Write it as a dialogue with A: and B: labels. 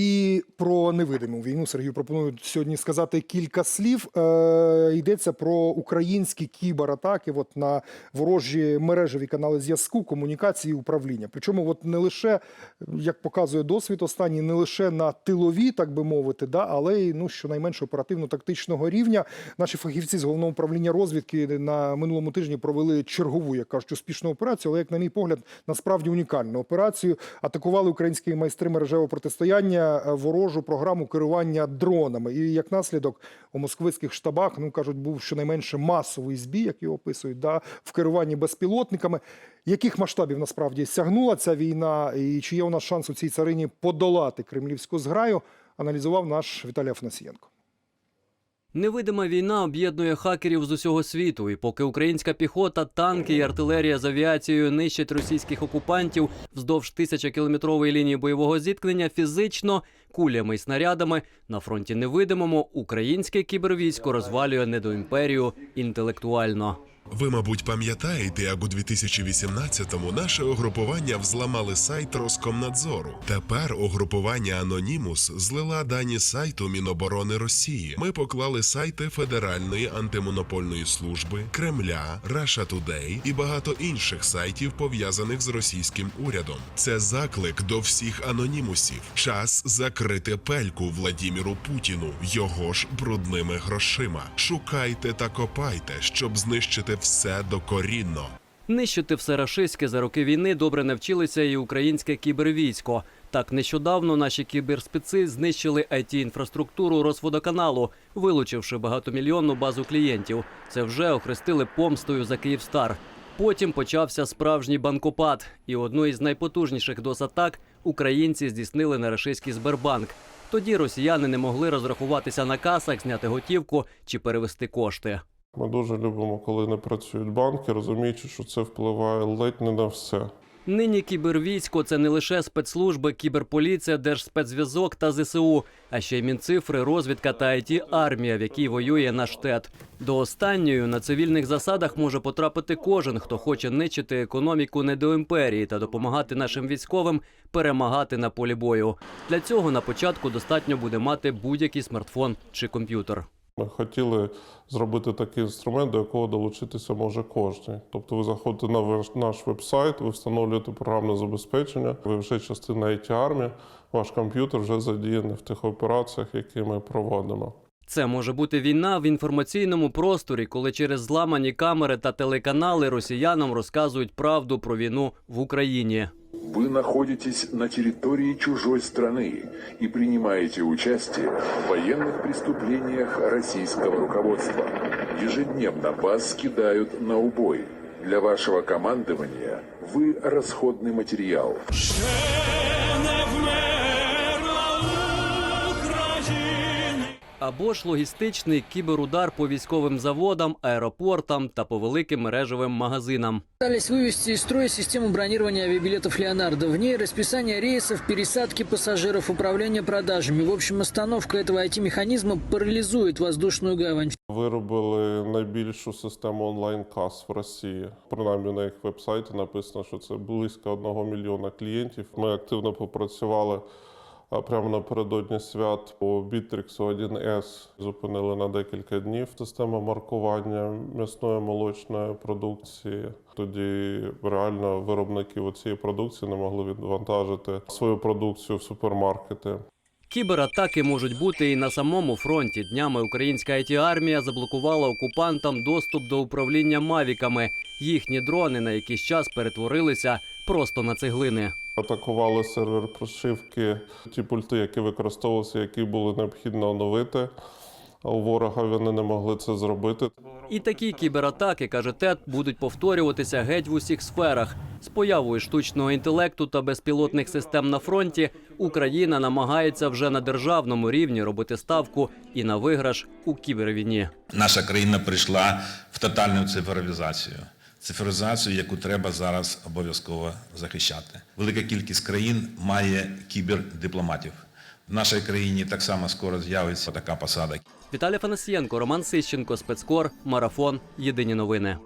A: І про невидиму війну Сергію пропоную сьогодні сказати кілька слів. Е, йдеться про українські кібератаки от на ворожі мережеві канали зв'язку, комунікації і управління. Причому, от не лише як показує досвід останній, не лише на тилові, так би мовити, да, але й ну щонайменше оперативно-тактичного рівня. Наші фахівці з головного управління розвідки на минулому тижні провели чергову, як кажуть, успішну операцію. Але як на мій погляд, насправді унікальну операцію. Атакували українські майстри мережевого протистояння е, ворожу програму керування дронами. І як наслідок у москвицьких штабах, ну кажуть, був щонайменше масовий збій, як його описують, да, в керуванні безпілотниками. Яких масштабів насправді сягнула ця війна, і чи є у нас шанс у цій царині подолати кремлівську зграю? Аналізував наш Віталій Афанасієнко.
B: Невидима війна об'єднує хакерів з усього світу, і поки українська піхота, танки і артилерія з авіацією нищать російських окупантів вздовж тисячокілометрової лінії бойового зіткнення, фізично кулями і снарядами на фронті невидимому українське кібервійсько розвалює недоімперію інтелектуально.
C: Ви, мабуть, пам'ятаєте, як у 2018-му наше угрупування взламали сайт Роскомнадзору. Тепер угрупування Анонімус злила дані сайту Міноборони Росії. Ми поклали сайти Федеральної антимонопольної служби, Кремля, Russia Today і багато інших сайтів, пов'язаних з російським урядом. Це заклик до всіх анонімусів. Час закрити пельку Владіміру Путіну, його ж брудними грошима. Шукайте та копайте, щоб знищити все докорінно.
B: Нищити все рашистське за роки війни добре навчилися і українське кібервійсько. Так нещодавно наші кіберспеци знищили it інфраструктуру Росводоканалу, вилучивши багатомільйонну базу клієнтів. Це вже охрестили помстою за Київстар. Потім почався справжній банкопад, і одну із найпотужніших досатак українці здійснили на рашистський Сбербанк. Тоді росіяни не могли розрахуватися на касах, зняти готівку чи перевести кошти.
D: Ми дуже любимо, коли не працюють банки, розуміючи, що це впливає ледь не на все.
B: Нині кібервійсько це не лише спецслужби, кіберполіція, держспецзв'язок та ЗСУ, а ще й мінцифри, розвідка та it армія, в якій воює наш ТЕТ. До останньої на цивільних засадах може потрапити кожен, хто хоче нищити економіку недоімперії та допомагати нашим військовим перемагати на полі бою. Для цього на початку достатньо буде мати будь-який смартфон чи комп'ютер.
D: Ми хотіли зробити такий інструмент, до якого долучитися може кожен. Тобто ви заходите на наш веб-сайт, ви встановлюєте програмне забезпечення, ви вже частина it армії, ваш комп'ютер вже задіяний в тих операціях, які ми проводимо.
B: Це може бути війна в інформаційному просторі, коли через зламані камери та телеканали росіянам розказують правду про війну в Україні.
E: Вы находитесь на территории чужой страны и принимаете участие в военных преступлениях российского руководства. Ежедневно вас кидают на убой. Для вашего командования вы расходный материал.
B: Або ж логістичний кіберудар по військовим заводам, аеропортам та по великим мережевим магазинам.
F: Пытались вывести из строя систему бронирования авиабилетов «Леонардо». В ней расписание рейсов, пересадки пассажиров, управление продажами. В общем, остановка этого IT-механизма парализует воздушную гавань.
D: Виробили найбільшу систему онлайн-кас в Росії. Принаймні на їх веб-сайті написано, що це близько одного мільйона клієнтів. Ми активно попрацювали а, прямо напередодні свят по Bittrex 1С. Зупинили на декілька днів систему маркування м'ясної молочної продукції. Тоді реально виробники цієї продукції не могли відвантажити свою продукцію в супермаркети.
B: Кібератаки можуть бути і на самому фронті. Днями українська it армія заблокувала окупантам доступ до управління мавіками. Їхні дрони на якийсь час перетворилися просто на цеглини.
D: Атакували сервер прошивки, ті пульти, які використовувалися, які було необхідно оновити. А у ворога вони не могли це зробити.
B: І такі кібератаки, каже ТЕТ, будуть повторюватися геть в усіх сферах. З появою штучного інтелекту та безпілотних систем на фронті Україна намагається вже на державному рівні робити ставку і на виграш у кібервійні.
G: Наша країна прийшла в тотальну цифровізацію. Цифровізацію, яку треба зараз обов'язково захищати. Велика кількість країн має кібердипломатів. В нашій країні так само скоро з'явиться така посада.
B: Віталій Фанасієнко, Роман Сищенко, спецкор, марафон. Єдині новини.